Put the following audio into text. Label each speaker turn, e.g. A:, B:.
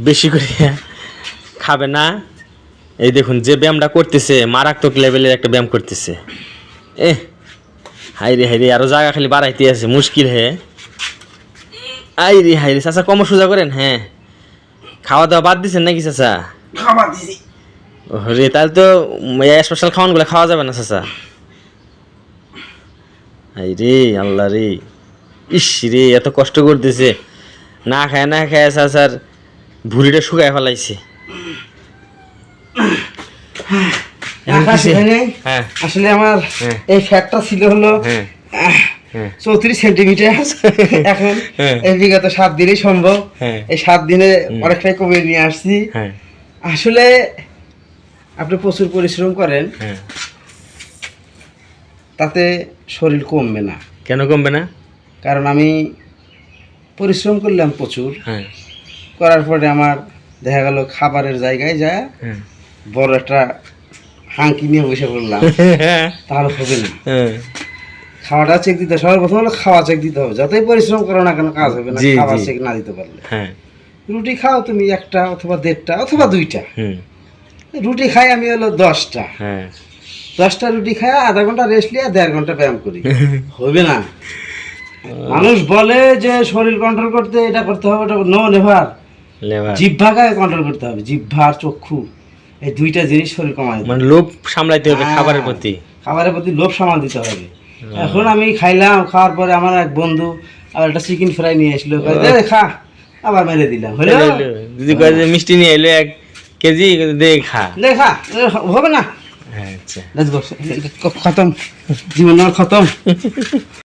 A: বেশি করে খাবে না। এই দেখুন যে ব্যায়ামটা করতেছে মারাত্মক লেভেলের একটা ব্যায়াম করতেছে। এ হাইরে হাইরে আরও জায়গা খালি বাড়াইতে আছে মুশকিল হে। আইরে হাইরে চাচা কম সোজা করেন হ্যাঁ। খাওয়া দাওয়া বাদ দিছেন নাকি চাচা? রে তাহলে তো স্পেশাল খাওয়ানগুলো খাওয়া যাবে না চাচা। হাই রে আল্লাহ রে। ইস রে এত কষ্ট করতেছে। না খায় না খায় চাচার ভুড়িটা শুকায় ফেলাইছে? এখানে হ্যাঁ।
B: আসলে আমার
A: হ্যাঁ।
B: এই ফ্যাটটা ছিল হলো
A: হ্যাঁ। হ্যাঁ।
B: চৌত্রিশ সেন্টিমিটার। এখন
A: হ্যাঁ।
B: এই বিগত সাত দিনই সম্ভব।
A: হ্যাঁ।
B: এই সাত দিনে অনেকটাই কমে নিয়ে আসছি।
A: হ্যাঁ।
B: আসলে আপনি প্রচুর পরিশ্রম করেন।
A: হ্যাঁ।
B: তাতে শরীর কমবে না।
A: কেন কমবে না?
B: কারণ আমি পরিশ্রম করলাম প্রচুর।
A: হ্যাঁ।
B: করার পরে আমার দেখা গেল খাবারের জায়গায় যায়
A: হ্যাঁ।
B: বড় একটা হাঁকি নিয়ে বসে পড়লাম। তাহলে হবে না।
A: হ্যাঁ।
B: খাওয়াটা চেক দিতে হবে। সর্বপ্রথম হলো খাওয়া চেক দিতে হবে। যতই পরিশ্রম করো না কেন কাজ হবে না। খাওয়া চেক না দিতে পারলে।
A: হ্যাঁ।
B: রুটি খাও তুমি একটা অথবা দেড়টা অথবা দুইটা। রুটি খাই আমি হলো দশটা।
A: হ্যাঁ।
B: দশটা রুটি খাই আধা ঘণ্টা রেস্ট নিয়ে দেড় ঘণ্টা ব্যায়াম করি। হবে না। মানুষ বলে যে শরীর কন্ট্রোল করতে এটা করতে হবে ওটা নো নেভার জিহ্বাকে কন্ট্রোল করতে হবে জিহ্বা আর চক্ষু এই দুইটা জিনিস শরীর কমায়
A: মানে লোভ সামলাইতে হবে
B: হ্যাঁ।
A: খাবারের প্রতি।
B: খাবারের প্রতি লোভ সামাল দিতে হবে। এখন আমি খাইলাম খাওয়ার পরে আমার এক বন্ধু আর একটা চিকেন ফ্রাই নিয়ে আসলো খা। আবার মেরে দিলাম হলো?
A: যদি কয় যে মিষ্টি নিয়ে এলো এক কেজি দে খা।
B: দে হবে না?
A: হ্যাঁ আচ্ছা।
B: খতম। জীবন খতম।